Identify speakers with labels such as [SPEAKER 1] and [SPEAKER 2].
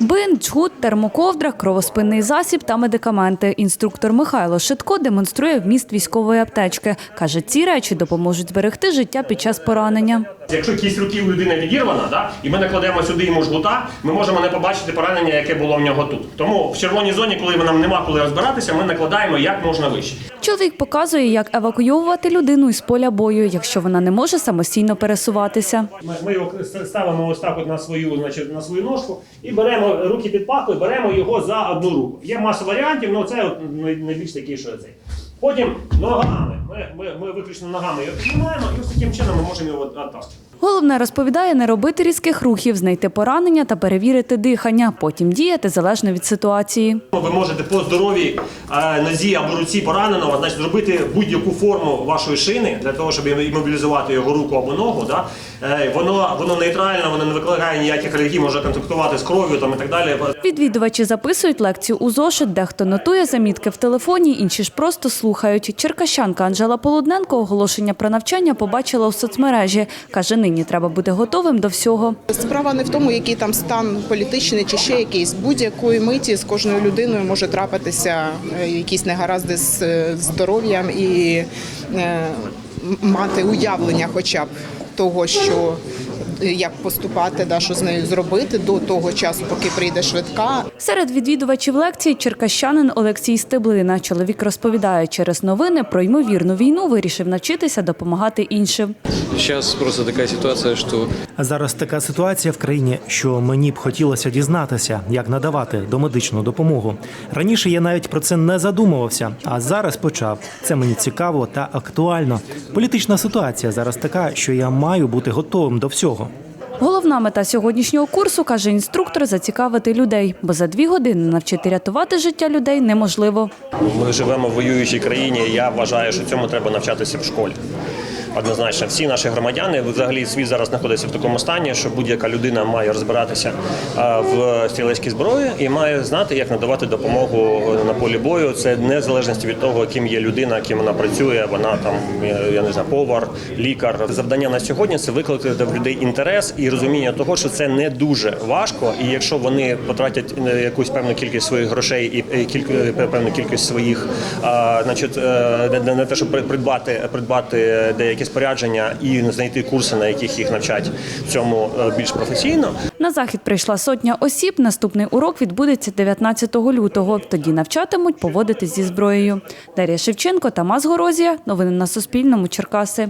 [SPEAKER 1] Бин, джгут, термоковдра, кровоспинний засіб та медикаменти. Інструктор Михайло Шитко демонструє вміст військової аптечки. Каже, ці речі допоможуть зберегти життя під час поранення.
[SPEAKER 2] Якщо кість руки у людини відірвана, да, і ми накладемо сюди йому жгута, ми можемо не побачити поранення, яке було в нього тут. Тому в червоній зоні, коли нам нема коли розбиратися, ми накладаємо як можна вище.
[SPEAKER 1] Чоловік показує, як евакуйовувати людину із поля бою, якщо вона не може самостійно пересуватися.
[SPEAKER 2] Ми, його ставимо ось так от на свою, значить, на свою ножку і беремо руки під паху, беремо його за одну руку. Є маса варіантів, але це от найбільш такий, що цей. Потім ногами. Ми, ми, ми виключно ногами його піднімаємо і ось таким чином ми можемо його відтаскувати.
[SPEAKER 1] Головне розповідає не робити різких рухів, знайти поранення та перевірити дихання, потім діяти залежно від ситуації.
[SPEAKER 2] Ви можете по здоровій е, нозі або руці пораненого значить, зробити будь-яку форму вашої шини для того, щоб імобілізувати його руку або ногу. Да? Е, воно, воно нейтральне, воно не викликає ніяких алергій, може контактувати з кров'ю там, і так далі.
[SPEAKER 1] Відвідувачі записують лекцію у зошит, дехто нотує замітки в телефоні, інші ж просто слухають. Черкащанка Анжела Полудненко оголошення про навчання побачила у соцмережі. Каже, нині треба бути готовим до всього.
[SPEAKER 3] Справа не в тому, який там стан політичний чи ще якийсь. Будь-якої миті з кожною людиною може трапитися е, якісь негаразди з е, здоров'ям і е, мати уявлення, хоча б того, що як поступати, да, що з нею зробити до того часу, поки прийде швидка.
[SPEAKER 1] Серед відвідувачів лекції черкащанин Олексій Стеблина. Чоловік розповідає, через новини про ймовірну війну вирішив навчитися допомагати іншим.
[SPEAKER 4] Зараз просто така ситуація,
[SPEAKER 5] А Зараз така ситуація в країні, що мені б хотілося дізнатися, як надавати домедичну допомогу. Раніше я навіть про це не задумувався, а зараз почав. Це мені цікаво та актуально. Політична ситуація зараз така, що я маю бути готовим до всього.
[SPEAKER 1] Головна мета сьогоднішнього курсу, каже інструктор, зацікавити людей, бо за дві години навчити рятувати життя людей неможливо.
[SPEAKER 2] Ми живемо в воюючій країні. і Я вважаю, що цьому треба навчатися в школі. Однозначно, всі наші громадяни, взагалі світ зараз знаходиться в такому стані, що будь-яка людина має розбиратися в стрілецькій зброї і має знати, як надавати допомогу на полі бою. Це не в залежності від того, ким є людина, ким вона працює. Вона там е, я не знаю, повар, лікар. Завдання на сьогодні це викликати в людей інтерес і розуміння того, що це не дуже важко. І якщо вони потратять е, якусь певну кількість своїх грошей і і кілька певну кількість своїх, значить, е, не те, щоб придбати, придбати деякі спорядження і знайти курси, на яких їх навчать цьому е, більш професійно.
[SPEAKER 1] На захід прийшла сотня осіб. Наступний урок відбудеться 19 лютого. Тоді навчатимуть поводитись зі зброєю. Дар'я Шевченко, Тамас Горозія. Новини на Суспільному. Черкаси.